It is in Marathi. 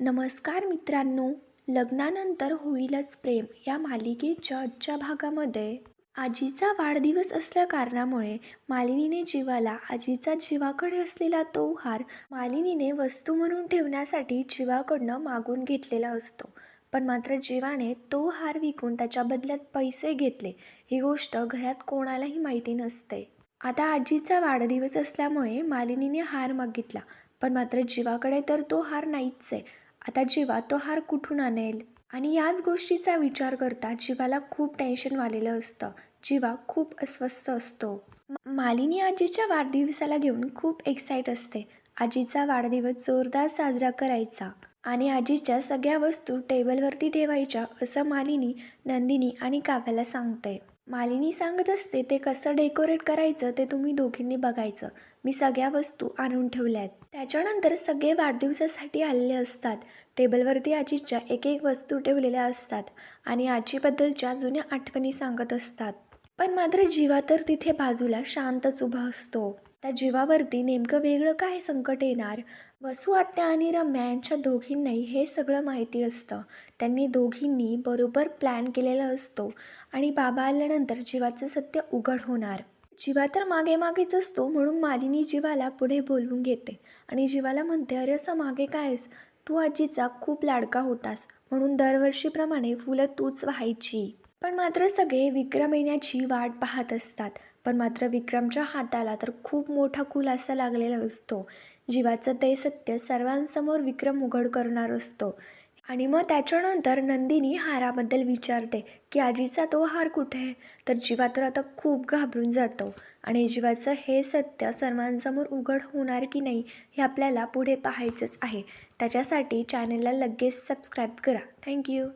नमस्कार मित्रांनो लग्नानंतर होईलच प्रेम या मालिकेच्या आजच्या भागामध्ये. आजीचा वाढदिवस असल्या कारणामुळे मालिनीने जीवाला आजीचा जीवाकडे असलेला तो हार मालिनीने वस्तू म्हणून ठेवण्यासाठी जीवाकडनं मागून घेतलेला असतो. पण मात्र जीवाने तो हार विकून त्याच्या बदल्यात पैसे घेतले ही गोष्ट घरात कोणालाही माहिती नसते. आता आजीचा वाढदिवस असल्यामुळे मालिनीने हार मागितला पण मात्र जीवाकडे तर तो हार नाहीच आहे आता जीवा तो हार कुठून आणेल? आणि याच गोष्टीचा विचार करता जीवाला खूप टेन्शन आलेलं असतं. जीवा खूप अस्वस्थ असतो. मालिनी आजीच्या वाढदिवसाला घेऊन खूप एक्साईट असते. आजीचा वाढदिवस जोरदार साजरा करायचा. आणि आजीच्या सगळ्या वस्तू टेबलवरती ठेवायच्या असं मालिनी नंदिनी आणि काव्याला सांगते. मालिनी सांगत असते ते कसं डेकोरेट करायचं ते तुम्ही दोघींनी बघायचं. मी सगळ्या वस्तू आणून ठेवल्या आहेत त्याच्यानंतर सगळे वाढदिवसासाठी आलेले असतात. टेबलवरती आजीच्या एक एक वस्तू ठेवलेल्या असतात आणि आजीबद्दलच्या जुन्या आठवणी सांगत असतात. पण मात्र जीवा तर तिथे बाजूला शांतच उभा असतो. त्या जीवावरती नेमकं वेगळं काय संकट येणार? वसू आत्या आणि रम्या यांच्या दोघींनाही हे सगळं माहिती असतं. त्यांनी दोघींनी बरोबर प्लॅन केलेला असतो आणि बाबा आल्यानंतर जीवाचं सत्य उघड होणार. जीवा तर मागे मागेच असतो म्हणून मालिनी जीवाला पुढे बोलवून घेते आणि जीवाला म्हणते अरे असं मागे कायस? तू आजीचा खूप लाडका होतास म्हणून दरवर्षीप्रमाणे फुलं तूच व्हायची. पण मात्र सगळे विक्रम येण्याची वाट पाहत असतात. पण मात्र विक्रमच्या हाताला तर खूप मोठा खुलासा लागलेला असतो. जीवाचं ते सत्य सर्वांसमोर विक्रम उघड करणार असतो. आणि मग त्याच्यानंतर नंदिनी हाराबद्दल विचारते की आजीचा तो हार कुठे आहे? तर जीवा तर आता खूप घाबरून जातो. आणि जीवाचं हे सत्य सर्वांसमोर उघड होणार की नाही हे आपल्याला पुढे पाहायचंच आहे. त्याच्यासाठी चॅनलला लगेच सबस्क्राईब करा. थँक्यू